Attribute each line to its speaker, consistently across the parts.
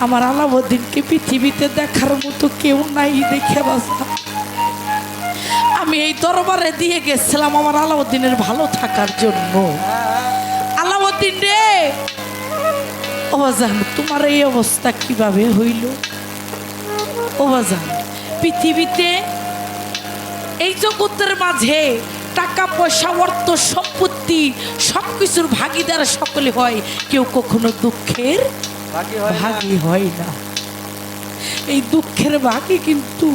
Speaker 1: আমার আলাউদ্দিনকে পৃথিবীতে দেখার মতো কেউ নাই দেখে বাসা আমি এই দরবারে দিয়ে গেছিলাম আমার আলাউদ্দিনের ভালো থাকার জন্য। আলাউদ্দিন রে! ও বাজান, তোমার এই অবস্থা কীভাবে হইল? ও বাজান, পৃথিবীতে এই জগতের মাঝে টাকা, পয়সা, অর্থ, সম্পত্তি সব কিছুর ভাগিদার সকলে হয়। কেউ কখনো দুঃখের
Speaker 2: বাকি হয় না।
Speaker 1: এই দুঃখের ভাগে কিন্তু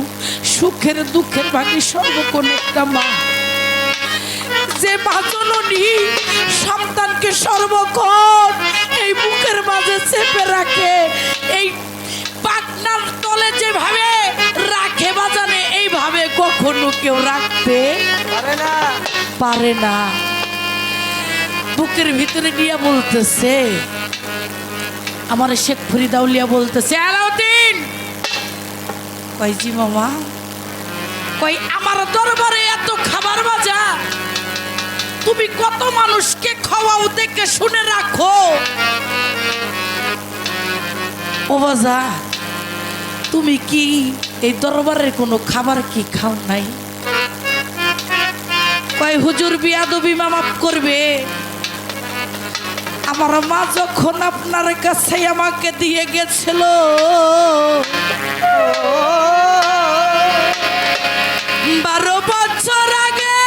Speaker 1: সুখের দুঃখের ভাগে সর্বক্ষণ একটা মা। যে মা সন্তানকে সর্বক্ষণ এই বুকের মাঝে চেপে রাখে এই পাটনার তলে যেভাবে রাখে বাজানে এইভাবে কখনো কেউ রাখতে
Speaker 2: পারে না।
Speaker 1: পারে না। বুকের ভিতরে নিয়ে বলতেছে আমার শেখ ফরিদাউলিয়া বলতেছে, আলাউদ্দিন! কই জি মামা। কই আমার দরবারে এত খাবার বাজা তুমি কত মানুষকে খাওয়াও, দেখে শুনে রাখো। ও বাজা, তুমি কি এই দরবারের কোনো খাবার কি খাও নাই? কয়, হুজুর, বিয়াদবি মা মাফ করবে। আমার মা যখন আপনার কাছে আমাকে দিয়ে গেছিল, বারো বছর আগে,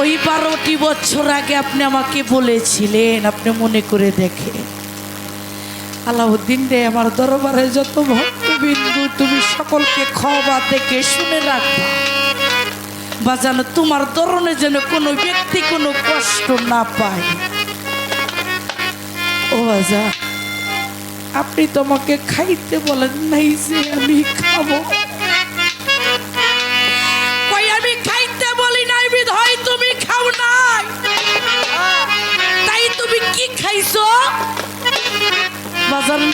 Speaker 1: ওই বারোটি বছর আগে আপনি আমাকে বলেছিলেন, আপনি মনে করে দেখেন। আলাউদ্দিন রে, আমার দরবারে যত ভক্তবিন্দু, তুমি সকলকে খাওয়া দেখে শুনে রাখবা। যেন তোমার ধরনে যেন কোনো ব্যক্তি কোনো কষ্ট না পায়। ও বাজা আপনি তোমাকে খাইতে বলেন নাই যে আমি খাব।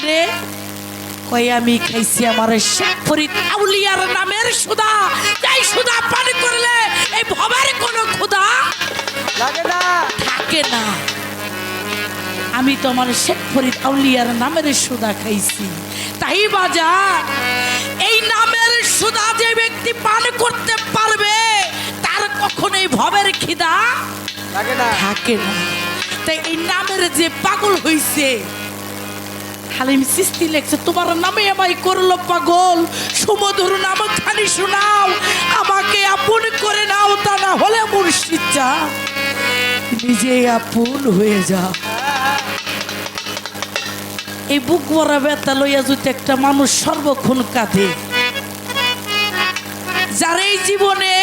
Speaker 1: রে কই আমি খাইছি আমার শেখ ফরিদ আউলিয়ার নামের সুদা। তাই সুদা পানি করলে এই ভবের কোনো ক্ষুদা
Speaker 2: লাগে না।
Speaker 1: থাকে না। আমি তো আমার শেখ ফরিদ আউলিয়ার নামের সুদা খাইছি। তাই বাজার এই নামের সুদা যে ব্যক্তি পান করতে পারবে তার কখনোই ভবের খিদা
Speaker 2: লাগে না।
Speaker 1: থাকে না। তাই এই নামের যে পাগল হইছে হালিম সৃষ্টি লেখছে, তোমার নামে আমায় করল পাগল। সুমধুর নাম খালি শোনাও, আমাকে আপন করে নাও, তা না হলে মুর্শিদ যা নিজে আপন হয়ে যা। এই বুক ভরা ব্যথা লইয়া যদি একটা মানুষ সর্বক্ষণ কাঁদে, যার এই জীবনে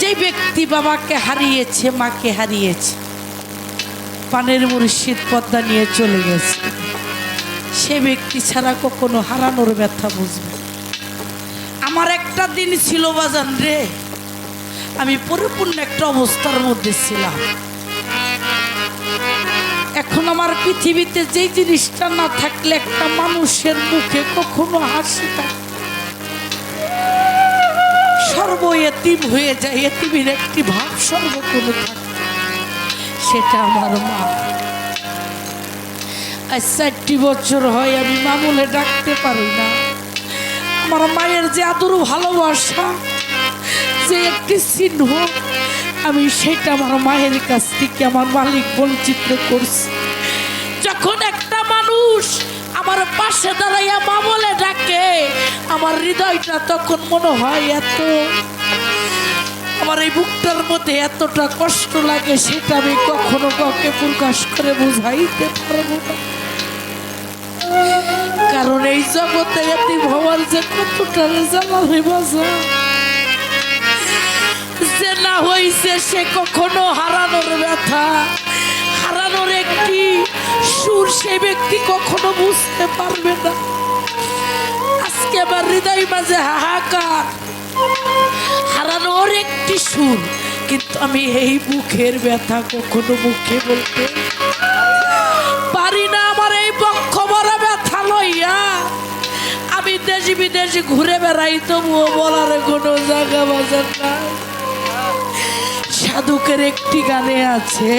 Speaker 1: যে ব্যক্তি বাবাকে হারিয়েছে, মাকে হারিয়েছে, পানের মুর্শিদ পদ্মা নিয়ে চলে গেছে। সে ব্যক্তি ছাড়া কখনো হারানোর ব্যথা বুঝবে। আমার একটা দিন ছিল বাজান রে, আমি পরিপূর্ণ একটা অবস্থার মধ্যে ছিলাম। এখন আমার পৃথিবীতে যেই জিনিসটা না থাকলে একটা মানুষের মুখে কখনো হাসি থাকে। সর্ব এতিম হয়ে যায়, এতিমের একটি ভাব সর্বক্ষণ থাকে সেটা আমার মা। আজ চারটি বছর হয়, আমি মামুলে ডাকতে পারি না। আমার মায়ের যে আদর ভালোবাসা, যে একটি চিহ্ন, আমি সেটা আমার মায়ের কাছ থেকে আমার মালিক বঞ্চিত করছি। যখন একটা মানুষ আমার পাশে দাঁড়াইয়া মা বলে ডাকে, আমার হৃদয়টা তখন মনে হয় এত, আমার এই বুকটার মধ্যে এতটা কষ্ট লাগে, সেটা আমি কখনো কাউকে প্রকাশ করে বুঝাইতে পারব না। জগতে এটি যে কতটা যে না হইছে সে কখনো হারানোর ব্যথা। হারানোর একটি সুর সে ব্যক্তি কখনো বুঝতে পারবে না। আজকে আমার হৃদয় মাঝে হাহাকার। হারানোর একটি সুর, কিন্তু আমি এই মুখের ব্যথা কখনো মুখে বলতে বিদেশ ঘুরে বেড়াই তবুও বলার কোনো জায়গা বাজার না সাধুকের একটি গানে আছে,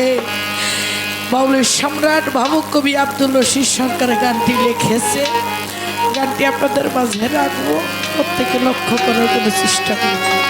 Speaker 1: বাউলের সম্রাট ভাবুক কবি আব্দুল রশিদ সরকার গানটি লিখেছে। গানটি আপনাদের মাঝে রাখব, প্রত্যেকে লক্ষ্য করার জন্য চেষ্টা করব